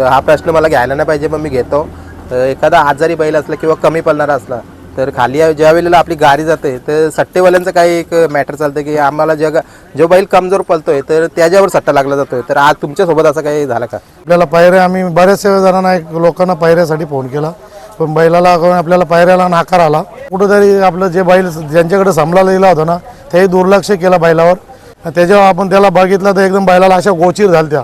हा प्रश्न मला घ्यायला नाही पाहिजे पण मी घेतो. एखादा आजारी बैल असला किंवा कमी पडणारा असला तर खाली ज्या वेळेला आपली गाडी जाते तर सट्टेवाल्यांचं काही एक मॅटर चालतं की आम्हाला जग जो बैल कमजोर पळतोय तर त्याच्यावर सट्टा लागला जातोय. तर आज तुमच्यासोबत असं काही झालं का? आपल्याला पायऱ्या आम्ही बऱ्याचशा जणांना एक लोकांना पायऱ्यासाठी फोन केला. पण बैलाला आपल्याला पायऱ्याला नाकार आला. कुठंतरी आपलं जे बैल ज्यांच्याकडे समला लिहिला होता ना तेही दुर्लक्ष केलं बैलावर. त्याच्यावर आपण त्याला बघितलं तर एकदम बैलाला अशा गोचीर झाल्या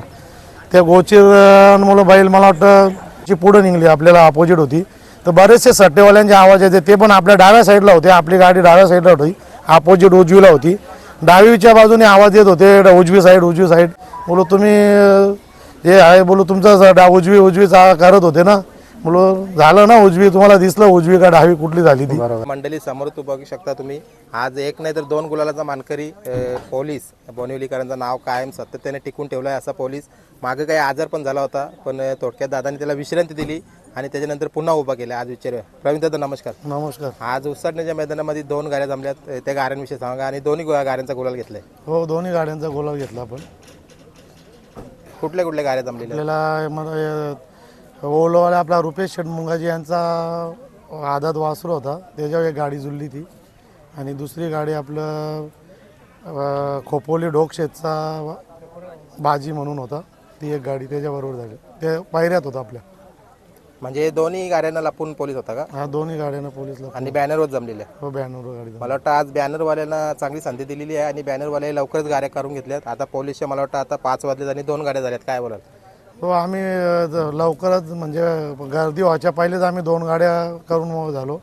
त्या गोचिरमुळं बैल मला वाटतं जी पुढं निघली आपल्याला अपोजिट होती. तर बरेचसे सट्टेवाल्यांचे आवाज येते ते पण आपल्या डाव्या साईडला होते. आपली गाडी डाव्या साईडला होती. अपोजिट उजवीला होती. डावीच्या बाजूने आवाज येत होते उजवी साईड उजवी साईड बोलू तुम्ही हे आहे बोलू तुमचा डा उजवी उजवीचा करत होते ना? बोलो झालं ना उजवी तुम्हाला दिसलं उजवी का डावी कुठली झाली ती? मंडळी समोर तू बघू शकता तुम्ही. आज एक नाही तर दोन गुलालाचा मानकरी पोलीस बोनिवलीकरांचं नाव कायम सातत्याने टिकून ठेवलं आहे असा पोलीस. मागे काही आजार पण झाला होता पण थोडक्यात दादाने त्याला विश्रांती दिली आणि त्याच्यानंतर पुन्हा उभा केला. आज विचारूया. प्रवीण दादा नमस्कार. नमस्कार. आज उसाटण्याच्या मैदानामध्ये दोन गाड्या जमल्यात त्या गाड्यांविषयी सांगा आणि दोन्ही गाड्यांचा गुलाल घेतलाय. हो दोन्ही गाड्यांचा गोलाल घेतला आपण. कुठल्या कुठल्या गाड्या जमलेल्या? ओलोवाला आपला रुपेश शेटमुंगाजी यांचा आदात वासरू होता. त्याच्यावर एक गाडी जुळली ती. आणि दुसरी गाडी आपलं अं, खोपोली ढोकशेतचा बाजी म्हणून होता. ती एक गाडी त्याच्याबरोबर झाली. ते पायऱ्यात होता आपल्या. म्हणजे दोन्ही गाड्यांना लपून पोलीस होता का? हा दोन्ही गाड्यांना पोलीसला आणि बॅनरवर जमलेल्या? हो बॅनरवर गाडी मला वाटतं आज बॅनरवाल्यांना चांगली संधी दिलेली आहे आणि बॅनरवाले लवकरच गाड्या करून घेतल्यात. आता पोलीसच्या मला वाटतं आता पाच वाजले आणि दोन गाड्या झाल्यात. काय बोलाल? हो आम्ही लवकरच म्हणजे गर्दी व्हायच्या पहिलेच आम्ही दोन गाड्या करून झालो.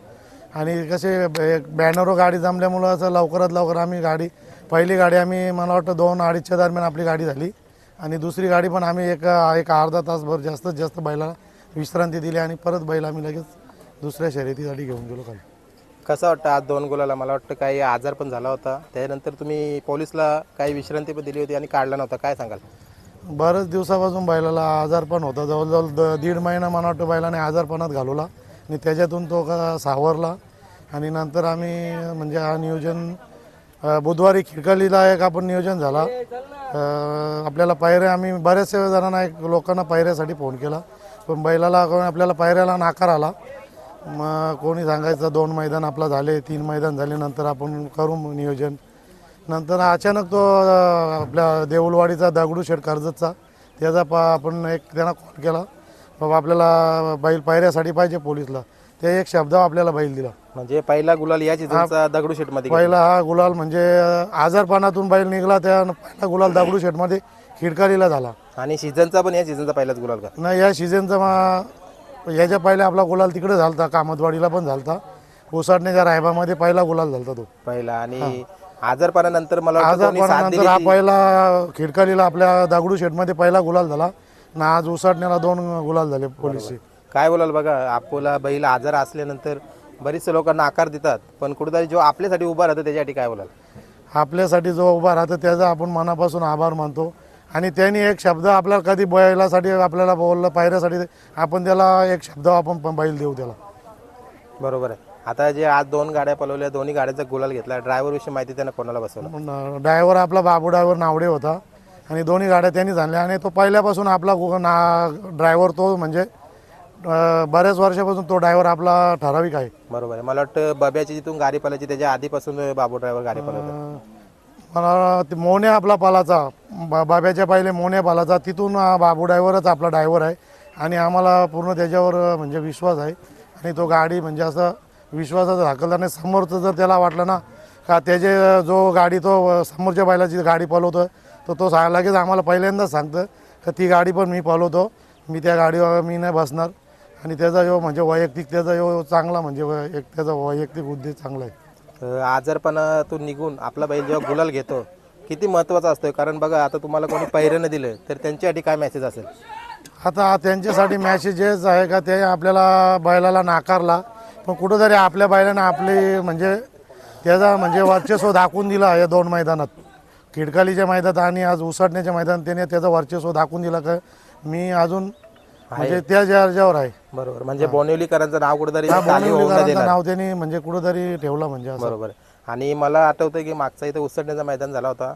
आणि कसे एक बॅनरवर गाडी जमल्यामुळं असं लवकरात लवकर आम्ही गाडी पहिली गाडी आम्ही मला वाटतं दोन अडीचच्या दरम्यान आपली गाडी झाली. आणि दुसरी गाडी पण आम्ही एक एक अर्धा तासभर जास्तीत जास्त बैलाला विश्रांती दिली आणि परत बैल आम्ही लगेच दुसऱ्या शर्यतीसाठी घेऊन गेलो खाली. कसं वाटतं आज दोन गोलाला? मला वाटतं काही आजार पण झाला होता. त्यानंतर तुम्ही पोलीसला काही विश्रांती पण दिली होती आणि काढला नव्हता. काय सांगाल? बऱ्याच दिवसापासून बैलाला आजारपण होता. जवळजवळ द दीड महिना मला वाटतं बैलाने आजारपणात घालवला. आणि त्याच्यातून तो का सावरला. आणि नंतर आम्ही म्हणजे हा नियोजन अ, बुधवारी खिडकलीला एक आपण नियोजन झाला. अ, आपल्याला पायऱ्या आम्ही बऱ्याचशा जणांना एक लोकांना पायऱ्यासाठी फोन केला. पण बैलाला कोण आपल्याला पायऱ्याला नाकार आला. मग कोणी सांगायचं दोन मैदान आपला झाले तीन मैदान झाले नंतर आपण करू नियोजन. नंतर अचानक तो अं, आपल्या देऊलवाडीचा दगडू शेठ कर्जतचा त्याचा पा आपण एक त्यांना कॉल केला. बाबा आपल्याला बैल पायऱ्यासाठी पाहिजे पोलीसला. ते एक शब्द आपल्याला बैल दिला. म्हणजे पहिला गुलाल या सीझनचा दगडू मध्ये पहिला हा गुलाल म्हणजे अं, आजारपणातून बैल निघाला त्या पहिला गुलाल दगडू शेठमध्ये खिडकालीला झाला. आणि सीझनचा पण या सीझनचा पहिलाच गुलाल का? नाही या सीझनचा मा याच्या पहिले आपला गुलाल तिकडे झालता कामतवाडीला पण झालता. उसाटण्याच्या रायबामध्ये पहिला गुलाल झालता तो. पहिला. आणि आजारपणानंतर मला वाटतं कोणी साथ आजारपणानंतर दिली हा ती- पहिला खिडकालीला आपल्या दगडू शेटमध्ये पहिला गुलाल झाला. ना आज उसाटण्याला दोन गुलाल झाले पोलीसचे. काय बोलाल बघा आपला बैल आजार असल्यानंतर बरीचसे लोकांना आकार देतात पण कुठेतरी जो आपल्यासाठी उभा राहतो त्याच्यासाठी काय बोलाल? आपल्यासाठी जो उभा राहतो त्याचा आपण मनापासून आभार मानतो. आणि त्यांनी एक शब्द आपल्याला कधी बैलासाठी आपल्याला बोललं पायऱ्यासाठी आपण त्याला एक शब्द आपण पण बैल देऊ त्याला. बरोबर आहे. आता जे आज दोन गाड्या पलवल्या दोन्ही गाड्यांचा गुलाल घेतला. ड्रायव्हर विषयी माहिती त्यानं कोणाला बसवलं? ड्रायव्हर आपला बाबू ड्रायव्हर नावडे होता. आणि दोन्ही गाड्या त्यांनी आणल्या. आणि तो पहिल्यापासून आपला गु- ना ड्रायव्हर तो म्हणजे अं, बऱ्याच वर्षापासून तो ड्रायव्हर आपला ठराविक आहे. बरोबर आहे. मला वाटतं बब्याची जिथून गाडी पलायची त्याच्या आधीपासून बाबू ड्रायव्हर गाडी पलवतात. अं, मला ते मोन्या आपला पालाचा बा- बाब्याच्या पहिले मोन्या पालाचा तिथून बाबू ड्रायव्हरच आपला ड्रायव्हर आहे. आणि आम्हाला पूर्ण त्याच्यावर अं, म्हणजे विश्वास आहे. आणि तो गाडी म्हणजे असं विश्वासाचं दाखल आणि समोरचं जर त्याला वाटलं ना का त्याचे जो गाडी तो समोरच्या बैलाची गाडी पळवतो तर तो सा लगेच आम्हाला पहिल्यांदाच सांगतं का ती गाडी पण मी पळवतो मी त्या गाडीवर मी नाही बसणार. आणि त्याचा जो म्हणजे वैयक्तिक त्याचा जो चांगला म्हणजे एक त्याचा वैयक्तिक उद्देश चांगला आहे. आजारपणातून निघून आपला बैल जेव्हा गुलाल घेतो किती महत्त्वाचा असतो कारण बघा आता तुम्हाला कोणी पैरं दिलं तर त्यांच्यासाठी काय मेसेज असेल? आता त्यांच्यासाठी मॅसेजेस आहे का ते आपल्याला बैलाला नाकारला पण कुठंतरी आपल्या बैलानं आपली म्हणजे त्याचा म्हणजे वर्चस्व दाखवून दिला या दोन मैदानात. खिडकालीच्या मैदानात आणि आज उसाटण्याच्या मैदानात त्याने त्याचं वर्चस्व दाखवून दिलं का मी अजून म्हणजे त्या दर्जावर आहे. बरोबर. म्हणजे बोनिवलीकरांचं नाव कुठेतरी नाव त्यांनी म्हणजे कुठंतरी ठेवलं म्हणजे बरोबर. आणि मला आठवतं की मागचा इथं उसटण्याचं मैदान झाला होता.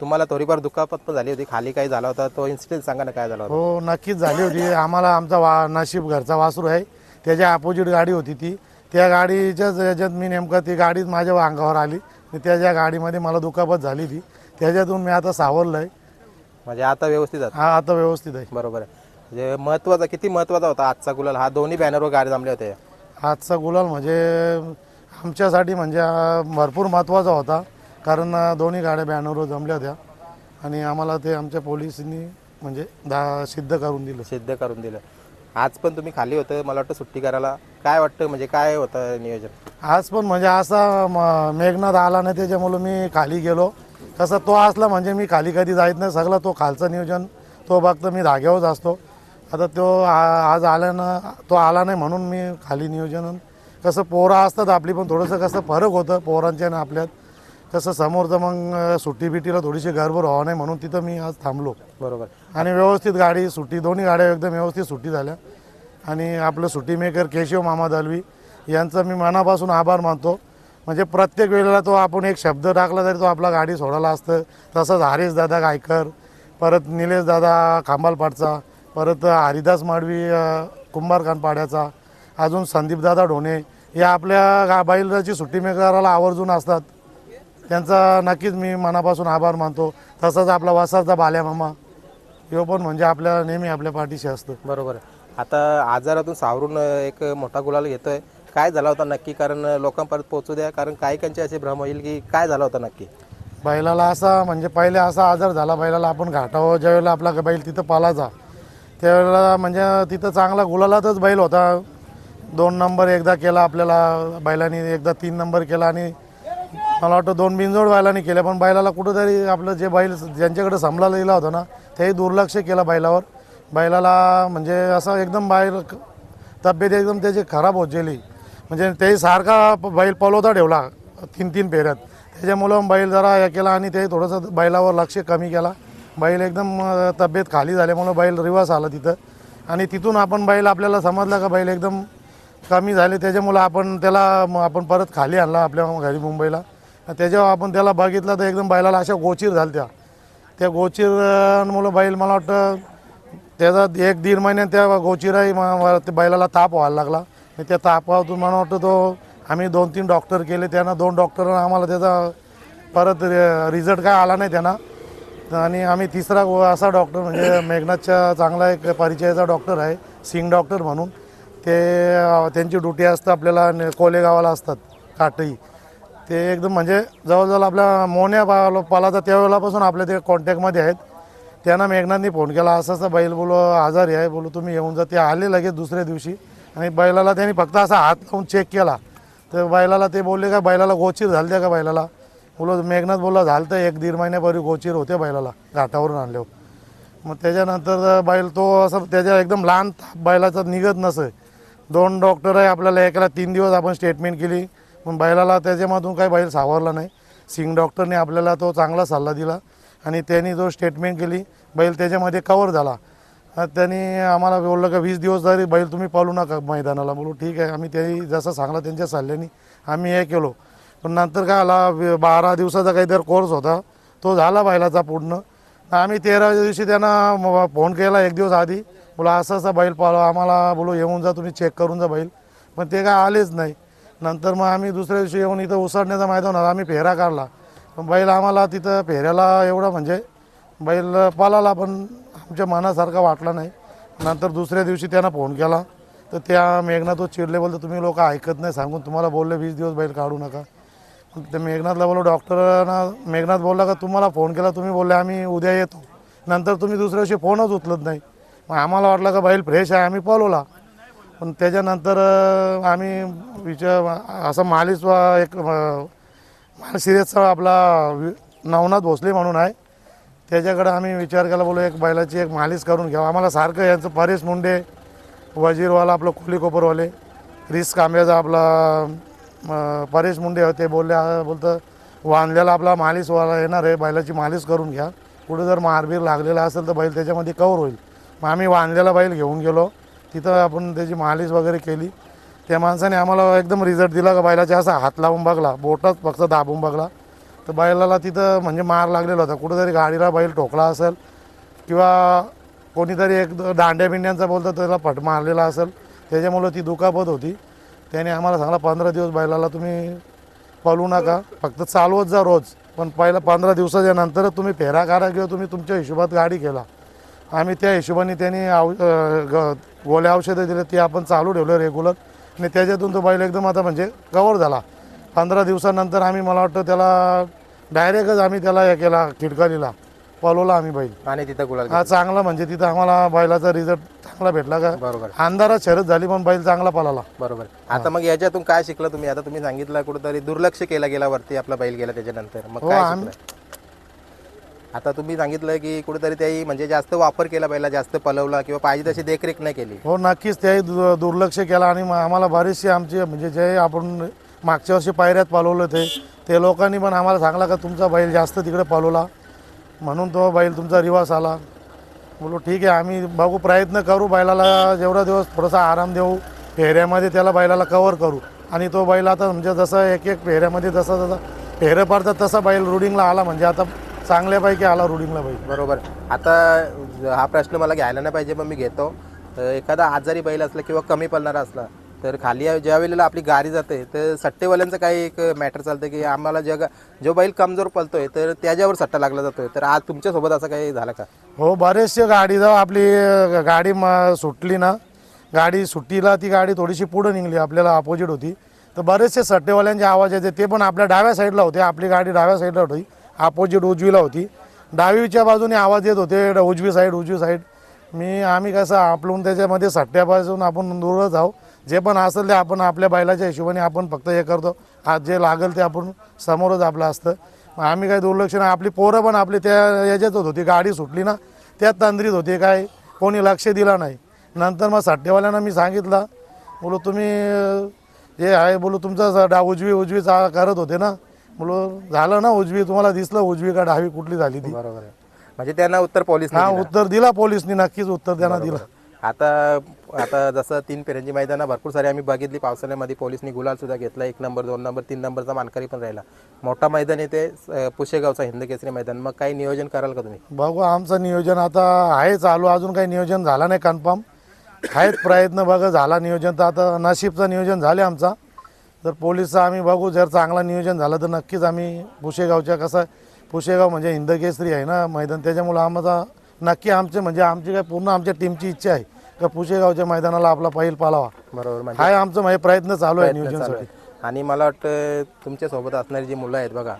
तुम्हाला थोडीफार दुखापत पण झाली होती. खाली काही झाला होता. तो इन्सिडेंट सांगा ना काय झाला हो नक्कीच झाली होती. आम्हाला आमचा वा नशीब घरचा वासरू आहे. त्याच्या अपोजिट गाडी होती ती. त्या गाडीच्याच याच्यात मी नेमकं ती गाडीच माझ्या अंगावर आली. आणि त्याच्या गाडीमध्ये मला दुखापत झाली ती. त्याच्यातून मी आता सावरलं आहे म्हणजे आता व्यवस्थित आहे? हा आता व्यवस्थित आहे. बरोबर आहे. म्हणजे महत्त्वाचा किती महत्त्वाचा होता आजचा गुलाल? हा दोन्ही बॅनरवर गाडी जमले होते आजचा गुलाल म्हणजे आमच्यासाठी म्हणजे भरपूर महत्त्वाचा होता. कारण दोन्ही गाड्या बॅनरवर जमल्या होत्या. आणि आम्हाला ते आमच्या पोलिसांनी म्हणजे दा सिद्ध करून दिलं. सिद्ध करून दिलं. आज पण तुम्ही खाली होतं मला वाटतं सुट्टी करायला. काय वाटतं म्हणजे काय होतं नियोजन? आज पण म्हणजे असा म- मेघनाथ आला नाही त्याच्यामुळं मी खाली गेलो. कसं तो असला म्हणजे मी खाली कधी जायत नाही सगळं तो खालचं नियोजन तो बघतो मी धाग्यावरच असतो. आता तो आ- आज आल्यानं तो आला नाही म्हणून मी खाली नियोजन कसं पोरं असतात आपली पण थोडंसं कसं फरक होतं पोरांच्या आणि आपल्यात. कसं समोरचं मग अं, सुट्टी बिट्टीला थोडीशी गडबड व्हावं नाही म्हणून तिथं मी आज थांबलो. बरोबर. आणि व्यवस्थित गाडी सुट्टी दोन्ही गाड्या एकदम व्यवस्थित सुट्टी झाल्या. आणि आपलं सुट्टी मेकर केशव मामा दलवी यांचा मी मनापासून आभार मानतो. म्हणजे प्रत्येक वेळेला तो आपण एक शब्द टाकला तरी तो आपला गाडी सोडायला असतं. तसंच हरीश दादा गायकर परत निलेश दादा खांबालपाडचा परत हरिदास माडवी कुंभारखान पाड्याचा अजून संदीप दादा ढोणे. या आपल्या गा बैलाची सुट्टी मेकराला आवर्जून असतात. त्यांचा नक्कीच मी मनापासून आभार मानतो. तसंच आपला वसाचा बाल्या मामा ह्यो पण म्हणजे आपल्या नेहमी आपल्या पाठीशी असतं. बरोबर आता आजारातून सावरून एक मोठा गुलाल घेतोय. काय झाला होता नक्की? कारण लोकांपर्यंत पोहोचू द्या. कारण काही काहींचे असे भ्रम होईल की काय झाला होता नक्की? बैलाला असा म्हणजे पहिले असा आजार झाला. बैलाला आपण घाटावर ज्यावेळेला आपला बैल तिथं पालाचा त्यावेळेला म्हणजे तिथं चांगला गुलालातच बैल होता. दोन नंबर एकदा केला आपल्याला बैलांनी एकदा तीन नंबर केला आणि मला वाटतं दोन बिनजोड बैलांनी केले पण बैलाला कुठंतरी आपलं जे बैल ज्यांच्याकडे समला लिहिला होता ना तेही दुर्लक्ष केलं बैलावर. बैलाला म्हणजे असं एकदम बैल तब्येत एकदम त्याची खराब होत गेली. म्हणजे तेही सारखा बैल पलवता ठेवला तीन तीन फेऱ्यात. त्याच्यामुळं बैल जरा हे केला आणि ते थोडंसं बैलावर लक्ष कमी केला. बैल एकदम तब्येत खाली झाल्यामुळं बैल रिवर्स आला तिथं. आणि तिथून आपण बैल आपल्याला समजला का बैल एकदम कमी झाले त्याच्यामुळं आपण त्याला आपण परत खाली आणला आपल्या घरी मुंबईला. त्याच्यावर आपण त्याला बघितलं तर एकदम बैलाला अशा गोचीर झाल्या त्या गोचीरमुळं बैल मला वाटतं त्याचा एक दीड महिन्यात त्या गोचिराही म- बैलाला ताप व्हायला लागला. त्या तापातून मला वाटतं तो आम्ही दोन तीन डॉक्टर केले त्यांना. दोन डॉक्टरांना आम्हाला त्याचा परत रिझल्ट काय आला नाही त्यांना. आणि आम्ही तिसरा असा डॉक्टर म्हणजे मेघनाथच्या चांगला एक परिचयाचा डॉक्टर आहे. सिंग डॉक्टर म्हणून. ते त्यांची ड्युटी असतं आपल्याला कोलेगावाला असतात काटई. ते एकदम म्हणजे जवळजवळ आपल्या मोन्या पाला पालाचा त्यावेळेलापासून आपल्या ते कॉन्टॅक्टमध्ये आहेत. त्यांना मेघनाथनी फोन केला असं असं बैल बोलो आजारी आहे बोलू तुम्ही येऊन जा. ते आले लगेच दुसऱ्या दिवशी. आणि बैलाला त्यांनी फक्त असा हात लावून चेक केला. तर बैलाला ते बोलले का बैलाला गोचीर झालं त्या का बैलाला? बोलो मेघनाथ बोलला झालं तर एक दीड महिन्यापूर्वी गोचीर होते बैलाला घाटावरून आणल्यावर. मग त्याच्यानंतर बैल तो असं त्याच्या एकदम लहान बैलाचा निघत नसे. दोन डॉक्टर आहे आपल्याला एकाला तीन दिवस आपण स्टेटमेंट केली. पण बैलाला त्याच्यामधून काही बैल सावरला नाही. सिंग डॉक्टरने आपल्याला तो चांगला सल्ला दिला आणि त्यांनी जो स्टेटमेंट केली बैल त्याच्यामध्ये कवर झाला. त्यांनी आम्हाला बोललं का वीस दिवस जरी बैल तुम्ही पाळू नका मैदानाला. बोलू ठीक आहे आम्ही त्यांनी जसं सांगला त्यांच्या सल्ल्याने आम्ही हे केलो. पण नंतर काय आला बारा दिवसाचा काहीतरी कोर्स होता. तो झाला बैलाचा पूर्ण. आम्ही तेरा दिवशी त्यांना फोन केला एक दिवस आधी. बोला असं असं बैल पाळवा आम्हाला बोलू येऊन जा तुम्ही चेक करून जा बैल. पण ते काय आलेच नाही. नंतर मग आम्ही दुसऱ्या दिवशी येऊन इथं उसडण्याचा मैदान होणार. आम्ही फेरा काढला. पण बैल आम्हाला तिथं फेऱ्याला एवढं म्हणजे बैल पालाला पण आमच्या मनासारखा वाटला नाही. नंतर दुसऱ्या दिवशी त्यांना फोन केला. तर त्या मेघनाथ चिडले बोलतो तुम्ही लोक ऐकत नाही सांगून तुम्हाला बोलले वीस दिवस बैल काढू नका. मग ते मेघनाथला बोललो डॉक्टरांना मेघनाथ बोलला का तुम्हाला फोन केला तुम्ही बोलले आम्ही उद्या येतो. नंतर तुम्ही दुसऱ्या दिवशी फोनच उचलत नाही. मग आम्हाला वाटलं का बैल फ्रेश आहे आम्ही पळवला. पण त्याच्यानंतर आम्ही विचार असं मालिश एक अं, सिरियसचा आपला वि- नवनाथ भोसले म्हणून आहे. त्याच्याकडे आम्ही विचार केला बोलू एक बैलाची एक मालिश करून घ्यावं आम्हाला सारखं यांचं परेश मुंडे वजीरवाला आपलं कोली कोपरवाले रिस कांब्याचा आपला परेश मुंडे होते बोलले बोलतं वांदल्याला आपला मालिशवाला येणार आहे बैलाची मालिश करून घ्या. कुठे जर मारबीर लागलेला असेल तर बैल त्याच्यामध्ये कवर होईल. मग आम्ही वांदल्याला बैल घेऊन गेलो. तिथं आपण त्याची मालिश वगैरे केली त्या माणसाने आम्हाला एकदम रिझल्ट दिला का बैलाच्या असा हात लावून बघला बोटात फक्त दाबून बघला. तर बैलाला तिथं म्हणजे मार लागलेला होता. कुठंतरी गाडीला बैल ठोकला असेल किंवा कोणीतरी एक दांड्या बिंड्यांचा बोलतो त्याला फट मारलेला असेल त्याच्यामुळं ती दुखापत होती. त्याने आम्हाला सांगला पंधरा दिवस बैलाला तुम्ही पळू नका. फक्त चालवत जा रोज. पण पहिला पंधरा दिवसाच्या नंतर तुम्ही फेरा काढा किंवा तुम्ही तुमच्या हिशोबात गाडी केला आम्ही त्या हिशोबाने त्यांनी औ अं, ग- गोळ्या औषधं दिले ते आपण चालू ठेवलं रेग्युलर आणि त्याच्यातून तो बैल एकदम आता म्हणजे कवर झाला. पंधरा दिवसानंतर आम्ही मला वाटतं त्याला डायरेक्टच आम्ही त्याला हे केला खिडकालीला. पळवला आम्ही बैल. आणि तिथं गुलाल हा चांगला म्हणजे तिथं आम्हाला बैलाचा रिझल्ट चांगला भेटला का. बरोबर. अंधारात शरद झाली पण बैल चांगला पळाला. बरोबर. आता मग याच्यातून काय शिकलं तुम्ही? आता तुम्ही सांगितलं कुठेतरी दुर्लक्ष केला गेला वरती आपला बैल गेला त्याच्यानंतर. मग हो, काय आम्ही- शिकलं आता तुम्ही सांगितलं की कुठेतरी त्याही म्हणजे जास्त वापर केला बैला जास्त पलवला किंवा पाहिजे तशी देखरेख नाही केली. हो नक्कीच त्याही दु- दुर्लक्ष केला आणि मग आम्हाला बरेचसे आमचे म्हणजे जे आपण मागच्या वर्षी पायऱ्यात पालवलं ते ते लोकांनी पण आम्हाला सांगला का तुमचा बैल जास्त तिकडे पालवला. म्हणून तो बैल तुमचा रिवास आला. बोलो ठीक आहे आम्ही बघू प्रयत्न करू बैलाला जेवढा दिवस थोडासा आराम देऊ फेऱ्यामध्ये त्याला बैलाला कवर करू. आणि तो बैल आता म्हणजे जसं एक एक फेऱ्यामध्ये जसा जसा फेरं पडतात तसा बैल रुडिंगला आला. म्हणजे आता चांगल्यापैकी आला रुडिंगला बैल. बरोबर. आता हा प्रश्न मला घ्यायला नाही पाहिजे पण मी घेतो. तर एखादा आजारी बैल असला किंवा कमी पडणारा असला तर खाली ज्या वेळेला आपली गाडी जाते तर सट्टेवाल्यांचं काही एक मॅटर चालतं की आम्हाला जग जो बैल कमजोर पलतोय तर त्याच्यावर सट्टा लागला जातोय. तर आज तुमच्यासोबत असं काही झालं का? हो बरेचसे गाडी जाऊ आपली गाडी म सुटली ना गाडी सुट्टीला ती गाडी थोडीशी पुढं निघली आपल्याला अपोजिट होती. तर बरेचसे सट्टेवाल्यांचे आवाज येते ते पण आपल्या डाव्या साईडला होते आपली गाडी डाव्या साईडला होती. अपोजिट उजवीला होती. डावीच्या बाजूने आवाज येत होते उजवी साईड उजवी साईड मी आम्ही कसं आपलून त्याच्यामध्ये सट्ट्यापासून आपण दूरच आहो जे पण असेल ते आपण आपल्या बैलाच्या हिशोबाने आपण फक्त हे करतो. आज जे लागेल ते आपण समोरच आपलं असतं. मग आम्ही काही दुर्लक्ष नाही. आपली पोरं पण आपली त्या याच्यातच होती. गाडी सुटली ना त्यात तंद्रीत होती काय? कोणी लक्ष दिला नाही. नंतर मग सट्टेवाल्यांना मी सांगितलं बोलू तुम्ही हे आहे बोलू तुमचं डा उजवी उजवी चा करत होते ना बोलो झालं ना उजवी तुम्हाला दिसलं उजवी का डावी कुठली झाली ती. बरोबर आहे. म्हणजे त्यांना उत्तर पोलीस हा उत्तर दिला पोलिसनी नक्कीच उत्तर त्यांना दिलं. आता आता जसं तीन पेऱ्यांची मैदानं भरपूर सारी आम्ही बघितली पावसाळ्यामध्ये पोलिसनी गुलाल सुद्धा घेतला एक नंबर दोन नंबर तीन नंबरचा मानकरी पण राहिला. मोठा मैदान येते पुशेगावचा हिंद केसरी मैदान. मग काही नियोजन कराल का तुम्ही? बघू आमचं नियोजन आता आहे चालू. अजून काही नियोजन झालं नाही कन्फर्म आहेत प्रयत्न बघा झाला नियोजन. तर आता नशीबचं नियोजन झाले आमचा. तर पोलीसचं आम्ही बघू जर चांगला नियोजन झालं तर नक्कीच आम्ही पुशेगावच्या कसं पुशेगाव म्हणजे हिंदकेसरी आहे ना मैदान त्याच्यामुळं आम्हाला नक्की आमचे म्हणजे आमची काय पूर्ण आमच्या टीमची इच्छा आहे का पुशेगावच्या मैदानाला आपला पहिल पालावा. बरोबर म्हणजे हाय आमचं म्हणजे प्रयत्न चालू आहे प्रयत्न चालू नियोजनासाठी. आहे. आणि मला वाटतं तुमच्यासोबत असणारी जी मुलं आहेत बघा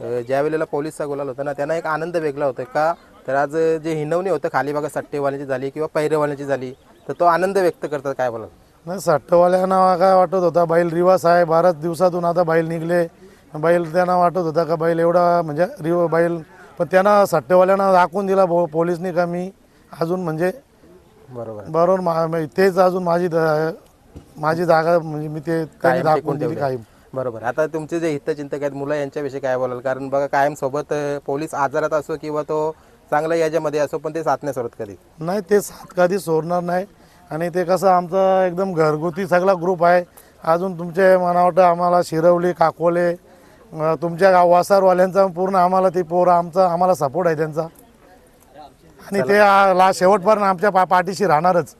अं, ज्या वेळेला पोलीसचा गुलाल होता ना त्यांना एक आनंद वेगळा होता का? तर आज जे हिनवणी होतं खाली बघा सट्टेवाल्याची झाली किंवा पैरेवाल्याची झाली तर तो आनंद व्यक्त करतात काय बोला नाही सट्टवाल्यांना काय वाटत होता? बैल रिवास आहे बऱ्याच दिवसातून आता बैल निघले. बैल त्यांना वाटत होता का बैल एवढा म्हणजे रिव बैल? पण त्यांना सट्टेवाल्यांना दाखवून दिला पो पोलिसनी का मी अजून म्हणजे बरोबर. बरोबर मा- तेच अजून माझी द- माझी जागा म्हणजे मी ते त्यांनी कायम दाखवून टिकून दिली. कायम. बरोबर. आता तुमचे जे हितचिंतक आहेत मुलं यांच्याविषयी काय बोलाल? कारण बघा कायम सोबत अं, पोलीस आजारात असो किंवा तो चांगला याच्यामध्ये असो पण ते साथ नाही सोडत कधी? नाही ते साथ कधी सोडणार नाही. आणि ते कसं आमचा एकदम घरगुती सगळा ग्रुप आहे. अजून तुमचे मला वाटतं आम्हाला शिरवली काकोले तुमच्या गाव वासारवाल्यांचा पूर्ण आम्हाला ते पोरं आमचा आम्हाला सपोर्ट आहे त्यांचा. आणि ते ला शेवटपर्यंत आमच्या पा पाठीशी राहणारच.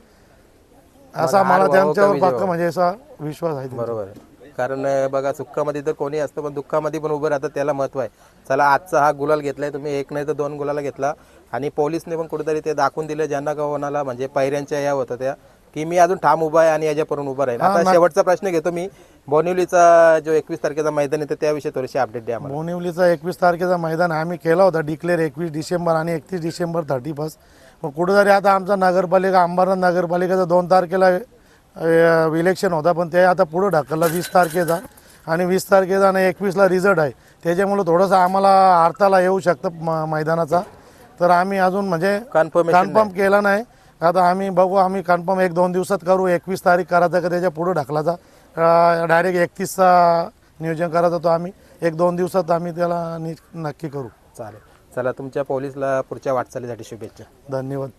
असा मला त्यांच्यावर पक्का म्हणजे असा विश्वास आहे. बरोबर आहे. कारण बघा सुखामध्ये तर कोणी असतं पण दुःखामध्ये पण उभं राहतं त्याला महत्त्व आहे. चला आजचा हा गुलाल घेतलाय तुम्ही एक नाही तर दोन गुलाला घेतला. आणि पोलिसने पण कुठेतरी ते दाखवून दिलं ज्यांना का कोणाला म्हणजे पायऱ्यांच्या या होत्या त्या की मी अजून ठाम उभा आहे आणि याच्यापर्यंत उभा राहील. आता शेवटचा प्रश्न घेतो मी. बोनिवलीचा जो एकवीस तारखेचा मैदान आहे तर त्याविषयी थोडीशी अपडेट द्या बोनिवलीचा एकवीस तारखेचा मैदान आम्ही केला होता डिक्लेअर एकवीस डिसेंबर आणि एकतीस डिसेंबर थर्टी फर्स्ट मग कुठेतरी आता आमचा नगरपालिका अंबरनाथ नगरपालिकेचा दोन तारखेला इलेक्शन होता पण ते आता पुढं ढकलला. वीस तारखेचा. आणि वीस तारखेचा आणि एकवीसला रिझल्ट आहे. त्याच्यामुळं थोडंसं आम्हाला अर्थाला येऊ शकतं म- मैदानाचा. तर आम्ही अजून म्हणजे कन्फर्मेशन कन्फर्म केला नाही. आता आम्ही बघू आम्ही कन्फर्म एक दोन दिवसात करू. एकवीस तारीख करायचा का त्याच्या पुढं ढकलाचा डायरेक्ट एकतीसचा नियोजन करायचा तो आम्ही. एक दोन दिवसात आम्ही त्याला नि- नक्की करू. चालेल. चला तुमच्या पोलीसला पुढच्या वाटचालीसाठी शुभेच्छा. धन्यवाद.